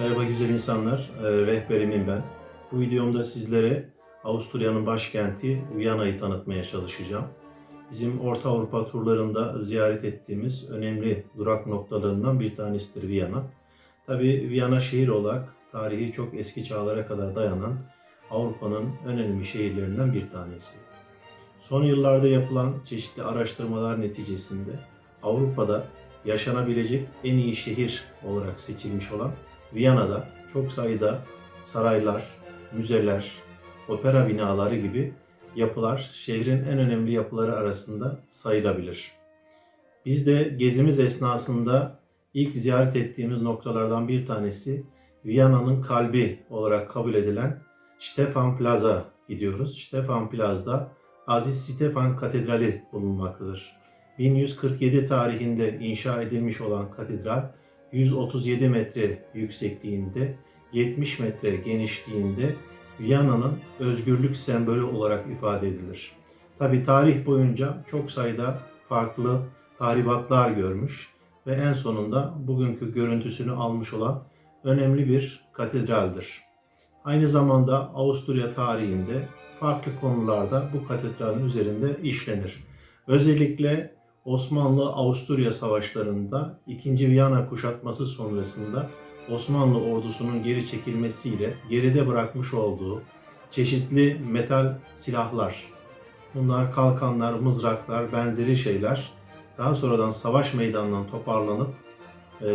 Merhaba güzel insanlar, Ee, rehberimim ben. Bu videomda sizlere Avusturya'nın başkenti Viyana'yı tanıtmaya çalışacağım. Bizim Orta Avrupa turlarında ziyaret ettiğimiz önemli durak noktalarından bir tanesidir Viyana. Tabi Viyana şehir olarak tarihi çok eski çağlara kadar dayanan Avrupa'nın önemli şehirlerinden bir tanesi. Son yıllarda yapılan çeşitli araştırmalar neticesinde Avrupa'da yaşanabilecek en iyi şehir olarak seçilmiş olan Viyana'da çok sayıda saraylar, müzeler, opera binaları gibi yapılar şehrin en önemli yapıları arasında sayılabilir. Biz de gezimiz esnasında ilk ziyaret ettiğimiz noktalardan bir tanesi Viyana'nın kalbi olarak kabul edilen Stefan Plaza gidiyoruz. Stefan Plaza'da Aziz Stefan Katedrali bulunmaktadır. 1147 tarihinde inşa edilmiş olan katedral 137 metre yüksekliğinde, 70 metre genişliğinde Viyana'nın özgürlük sembolü olarak ifade edilir. Tabi tarih boyunca çok sayıda farklı tahribatlar görmüş ve en sonunda bugünkü görüntüsünü almış olan önemli bir katedraldir. Aynı zamanda Avusturya tarihinde farklı konularda bu katedralin üzerinde işlenir. Özellikle Osmanlı-Avusturya savaşlarında 2. Viyana kuşatması sonrasında Osmanlı ordusunun geri çekilmesiyle geride bırakmış olduğu çeşitli metal silahlar, bunlar kalkanlar, mızraklar, benzeri şeyler daha sonradan savaş meydanından toparlanıp e,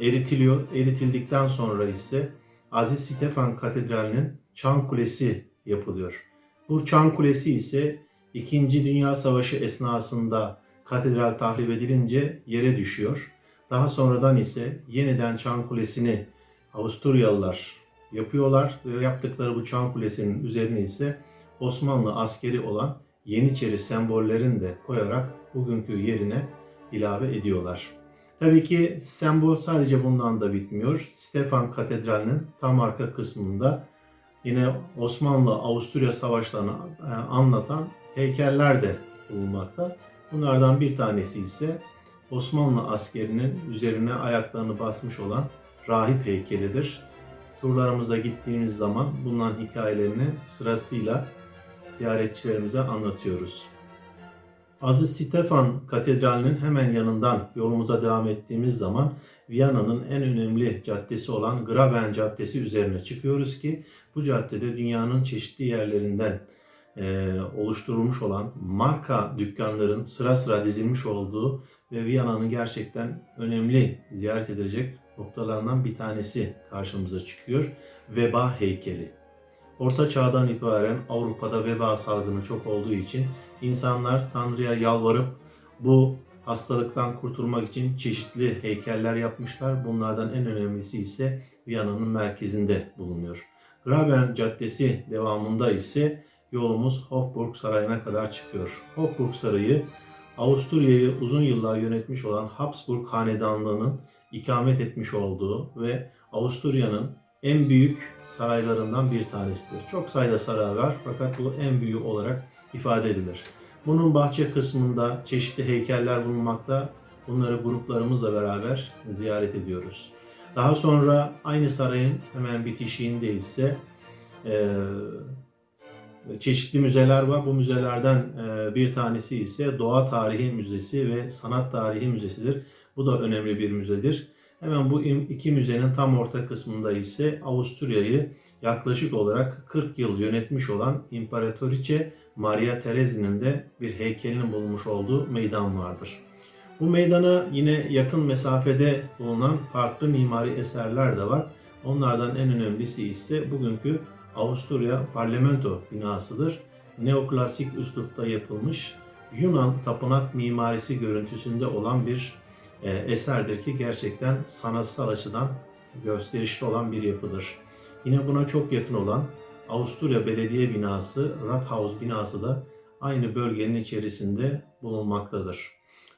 eritiliyor. Eritildikten sonra ise Aziz Stefan Katedrali'nin Çan Kulesi yapılıyor. Bu Çan Kulesi ise İkinci Dünya Savaşı esnasında katedral tahrip edilince yere düşüyor. Daha sonradan ise yeniden Çan Kulesi'ni Avusturyalılar yapıyorlar ve yaptıkları bu Çan Kulesi'nin üzerine ise Osmanlı askeri olan Yeniçeri sembollerini de koyarak bugünkü yerine ilave ediyorlar. Tabii ki sembol sadece bundan da bitmiyor. Stefan Katedrali'nin tam arka kısmında yine Osmanlı-Avusturya savaşlarını e, anlatan heykeller de bulunmakta. Bunlardan bir tanesi ise Osmanlı askerinin üzerine ayaklarını basmış olan rahip heykelidir. Turlarımıza gittiğimiz zaman bunların hikayelerini sırasıyla ziyaretçilerimize anlatıyoruz. Aziz Stefan Katedrali'nin hemen yanından yolumuza devam ettiğimiz zaman Viyana'nın en önemli caddesi olan Graben Caddesi üzerine çıkıyoruz ki bu caddede dünyanın çeşitli yerlerinden e, oluşturulmuş olan marka dükkanların sıra sıra dizilmiş olduğu ve Viyana'nın gerçekten önemli ziyaret edilecek noktalarından bir tanesi karşımıza çıkıyor. Veba heykeli. Orta çağdan itibaren Avrupa'da veba salgını çok olduğu için insanlar Tanrı'ya yalvarıp bu hastalıktan kurtulmak için çeşitli heykeller yapmışlar. Bunlardan en önemlisi ise Viyana'nın merkezinde bulunuyor. Graben Caddesi devamında ise yolumuz Hofburg Sarayı'na kadar çıkıyor. Hofburg Sarayı Avusturya'yı uzun yıllar yönetmiş olan Habsburg Hanedanlığı'nın ikamet etmiş olduğu ve Avusturya'nın en büyük saraylarından bir tanesidir. Çok sayıda saray var fakat bu en büyüğü olarak ifade edilir. Bunun bahçe kısmında çeşitli heykeller bulunmakta. Bunları gruplarımızla beraber ziyaret ediyoruz. Daha sonra aynı sarayın hemen bitişiğinde ise e, çeşitli müzeler var. Bu müzelerden e, bir tanesi ise Doğa Tarihi Müzesi ve Sanat Tarihi Müzesidir. Bu da önemli bir müzedir. Hemen bu iki müzenin tam orta kısmında ise Avusturya'yı yaklaşık olarak 40 yıl yönetmiş olan İmparatoriçe Maria Theresa'nın de bir heykelinin bulunmuş olduğu meydan vardır. Bu meydana yine yakın mesafede bulunan farklı mimari eserler de var. Onlardan en önemlisi ise bugünkü Avusturya Parlamento binasıdır. Neoklasik üslupta yapılmış Yunan tapınak mimarisi görüntüsünde olan bir e, eserdir ki gerçekten sanatsal açıdan gösterişli olan bir yapıdır. Yine buna çok yakın olan Avusturya Belediye binası, Rathaus binası da aynı bölgenin içerisinde bulunmaktadır.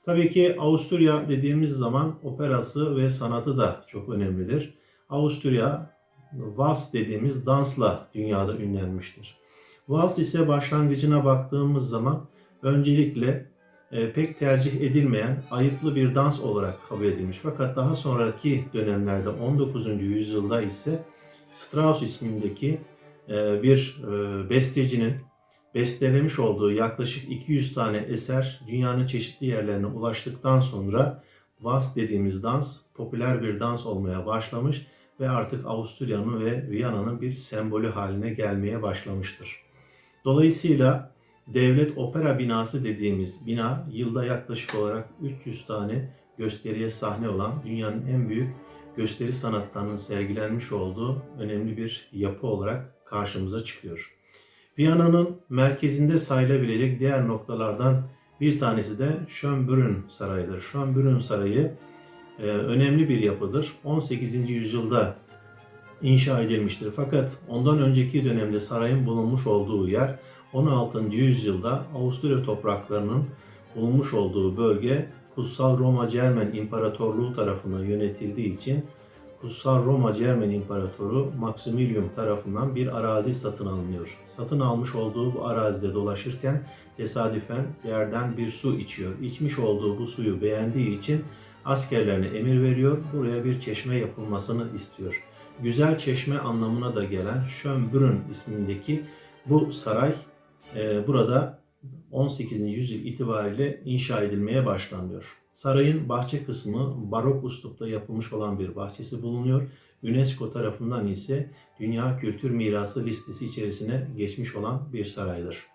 Tabii ki Avusturya dediğimiz zaman operası ve sanatı da çok önemlidir. Avusturya Vals dediğimiz dansla dünyada ünlenmiştir. Vals ise başlangıcına baktığımız zaman öncelikle e, pek tercih edilmeyen ayıplı bir dans olarak kabul edilmiş. Fakat daha sonraki dönemlerde 19. yüzyılda ise Strauss ismindeki e, bir e, bestecinin bestelemiş olduğu yaklaşık 200 tane eser dünyanın çeşitli yerlerine ulaştıktan sonra Vals dediğimiz dans popüler bir dans olmaya başlamış ve artık Avusturya'nın ve Viyana'nın bir sembolü haline gelmeye başlamıştır. Dolayısıyla devlet opera binası dediğimiz bina yılda yaklaşık olarak 300 tane gösteriye sahne olan dünyanın en büyük gösteri sanatlarının sergilenmiş olduğu önemli bir yapı olarak karşımıza çıkıyor. Viyana'nın merkezinde sayılabilecek diğer noktalardan bir tanesi de Schönbrunn Sarayı'dır. Schönbrunn Sarayı önemli bir yapıdır. 18. yüzyılda inşa edilmiştir. Fakat ondan önceki dönemde sarayın bulunmuş olduğu yer 16. yüzyılda Avusturya topraklarının bulunmuş olduğu bölge Kutsal Roma Cermen İmparatorluğu tarafından yönetildiği için Kutsal Roma Cermen İmparatoru Maximilian tarafından bir arazi satın alınıyor. Satın almış olduğu bu arazide dolaşırken tesadüfen yerden bir su içiyor. İçmiş olduğu bu suyu beğendiği için askerlerine emir veriyor. Buraya bir çeşme yapılmasını istiyor. Güzel çeşme anlamına da gelen Schönbrunn ismindeki bu saray e, burada 18. yüzyıl itibariyle inşa edilmeye başlanıyor. Sarayın bahçe kısmı barok uslupta yapılmış olan bir bahçesi bulunuyor. UNESCO tarafından ise Dünya Kültür Mirası listesi içerisine geçmiş olan bir saraydır.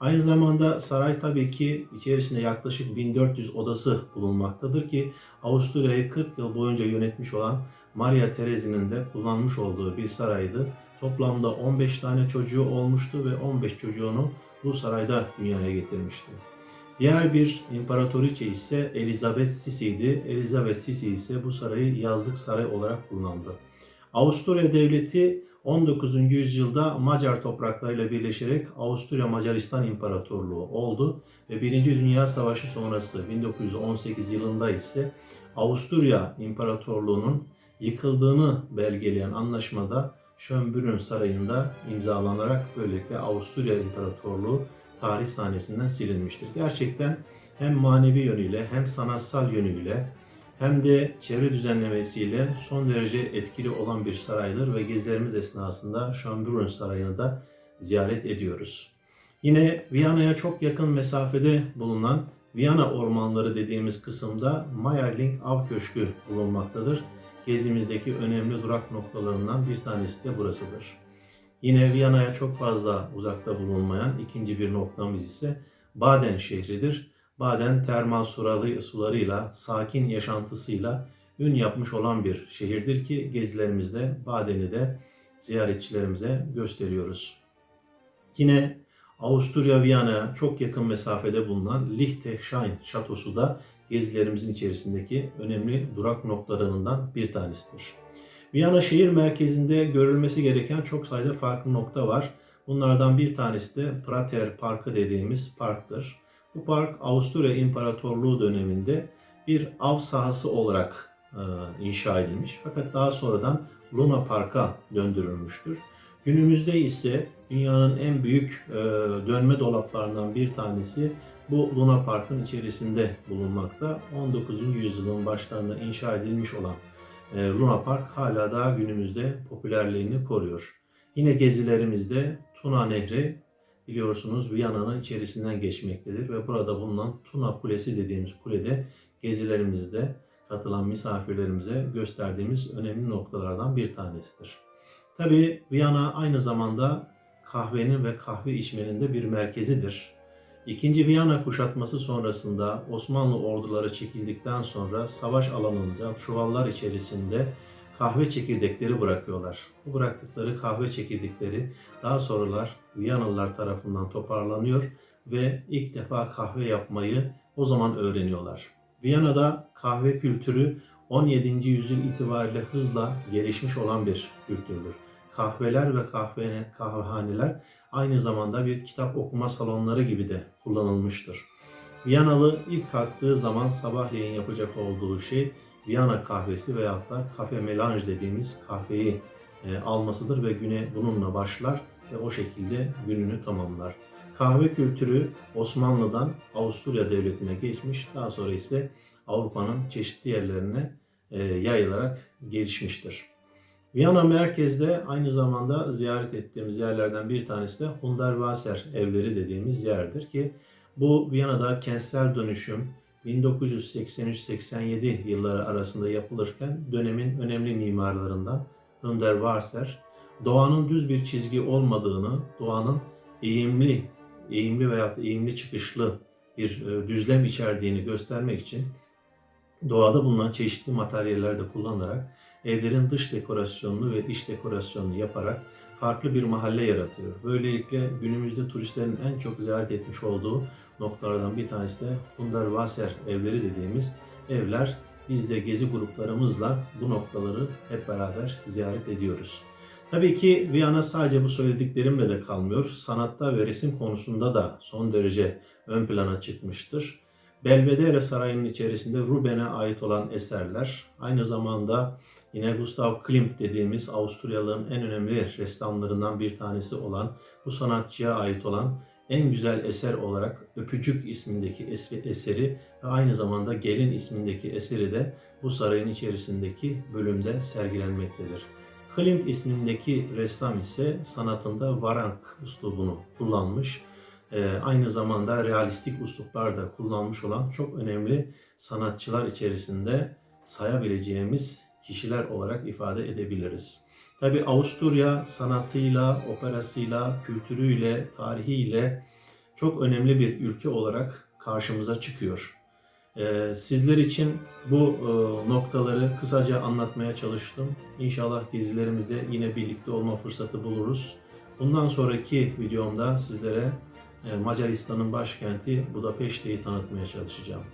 Aynı zamanda saray tabii ki içerisinde yaklaşık 1400 odası bulunmaktadır ki Avusturya'yı 40 yıl boyunca yönetmiş olan Maria Theresa'nın de kullanmış olduğu bir saraydı. Toplamda 15 tane çocuğu olmuştu ve 15 çocuğunu bu sarayda dünyaya getirmişti. Diğer bir imparatoriçe ise Elizabeth Sisi'ydi. Elizabeth Sisi ise bu sarayı yazlık saray olarak kullandı. Avusturya Devleti 19. yüzyılda Macar topraklarıyla birleşerek Avusturya Macaristan İmparatorluğu oldu ve 1. Dünya Savaşı sonrası 1918 yılında ise Avusturya İmparatorluğu'nun yıkıldığını belgeleyen anlaşmada Schönbrunn Sarayı'nda imzalanarak böylelikle Avusturya İmparatorluğu tarih sahnesinden silinmiştir. Gerçekten hem manevi yönüyle hem sanatsal yönüyle hem de çevre düzenlemesiyle son derece etkili olan bir saraydır ve gezilerimiz esnasında Schönbrunn Sarayı'nı da ziyaret ediyoruz. Yine Viyana'ya çok yakın mesafede bulunan Viyana ormanları dediğimiz kısımda Mayerling Av Köşkü bulunmaktadır. Gezimizdeki önemli durak noktalarından bir tanesi de burasıdır. Yine Viyana'ya çok fazla uzakta bulunmayan ikinci bir noktamız ise Baden şehridir. Baden termal suralı, sularıyla, sakin yaşantısıyla ün yapmış olan bir şehirdir ki gezilerimizde Baden'i de ziyaretçilerimize gösteriyoruz. Yine Avusturya Viyana çok yakın mesafede bulunan Liechtenstein şatosu da gezilerimizin içerisindeki önemli durak noktalarından bir tanesidir. Viyana şehir merkezinde görülmesi gereken çok sayıda farklı nokta var. Bunlardan bir tanesi de Prater Parkı dediğimiz parktır. Bu park Avusturya İmparatorluğu döneminde bir av sahası olarak e, inşa edilmiş. Fakat daha sonradan Luna Park'a döndürülmüştür. Günümüzde ise dünyanın en büyük e, dönme dolaplarından bir tanesi bu Luna Park'ın içerisinde bulunmakta. 19. yüzyılın başlarında inşa edilmiş olan e, Luna Park hala daha günümüzde popülerliğini koruyor. Yine gezilerimizde Tuna Nehri biliyorsunuz Viyana'nın içerisinden geçmektedir ve burada bulunan Tuna Kulesi dediğimiz kulede gezilerimizde katılan misafirlerimize gösterdiğimiz önemli noktalardan bir tanesidir. Tabi Viyana aynı zamanda kahvenin ve kahve içmenin de bir merkezidir. İkinci Viyana kuşatması sonrasında Osmanlı orduları çekildikten sonra savaş alanında çuvallar içerisinde kahve çekirdekleri bırakıyorlar. Bu bıraktıkları kahve çekirdekleri daha sonralar Viyanalılar tarafından toparlanıyor ve ilk defa kahve yapmayı o zaman öğreniyorlar. Viyana'da kahve kültürü 17. yüzyıl itibariyle hızla gelişmiş olan bir kültürdür. Kahveler ve kahve, kahvehaneler aynı zamanda bir kitap okuma salonları gibi de kullanılmıştır. Viyanalı ilk kalktığı zaman sabahleyin yapacak olduğu şey Viyana kahvesi veyahut da kafe melange dediğimiz kahveyi e, almasıdır ve güne bununla başlar ve o şekilde gününü tamamlar. Kahve kültürü Osmanlı'dan Avusturya Devleti'ne geçmiş, daha sonra ise Avrupa'nın çeşitli yerlerine e, yayılarak gelişmiştir. Viyana merkezde aynı zamanda ziyaret ettiğimiz yerlerden bir tanesi de Hundertwasser evleri dediğimiz yerdir ki bu Viyana'da kentsel dönüşüm 1983-87 yılları arasında yapılırken dönemin önemli mimarlarından Hundertwasser doğanın düz bir çizgi olmadığını, doğanın eğimli, eğimli veyahut da eğimli çıkışlı bir e, düzlem içerdiğini göstermek için doğada bulunan çeşitli materyaller de kullanarak evlerin dış dekorasyonunu ve iç dekorasyonunu yaparak farklı bir mahalle yaratıyor. Böylelikle günümüzde turistlerin en çok ziyaret etmiş olduğu noktalardan bir tanesi de Hundertwasser evleri dediğimiz evler. Biz de gezi gruplarımızla bu noktaları hep beraber ziyaret ediyoruz. Tabii ki Viyana sadece bu söylediklerimle de kalmıyor. Sanatta ve resim konusunda da son derece ön plana çıkmıştır. Belvedere Sarayı'nın içerisinde Ruben'e ait olan eserler, aynı zamanda yine Gustav Klimt dediğimiz Avusturyalı'nın en önemli ressamlarından bir tanesi olan bu sanatçıya ait olan en güzel eser olarak Öpücük ismindeki es- eseri ve aynı zamanda Gelin ismindeki eseri de bu sarayın içerisindeki bölümde sergilenmektedir. Klimt ismindeki ressam ise sanatında varank uslubunu kullanmış. Ee, aynı zamanda realistik usluplar da kullanmış olan çok önemli sanatçılar içerisinde sayabileceğimiz kişiler olarak ifade edebiliriz. Tabi Avusturya sanatıyla, operasıyla, kültürüyle, tarihiyle çok önemli bir ülke olarak karşımıza çıkıyor. Ee, sizler için bu e, noktaları kısaca anlatmaya çalıştım. İnşallah gezilerimizde yine birlikte olma fırsatı buluruz. Bundan sonraki videomda sizlere Macaristan'ın başkenti Budapeşte'yi tanıtmaya çalışacağım.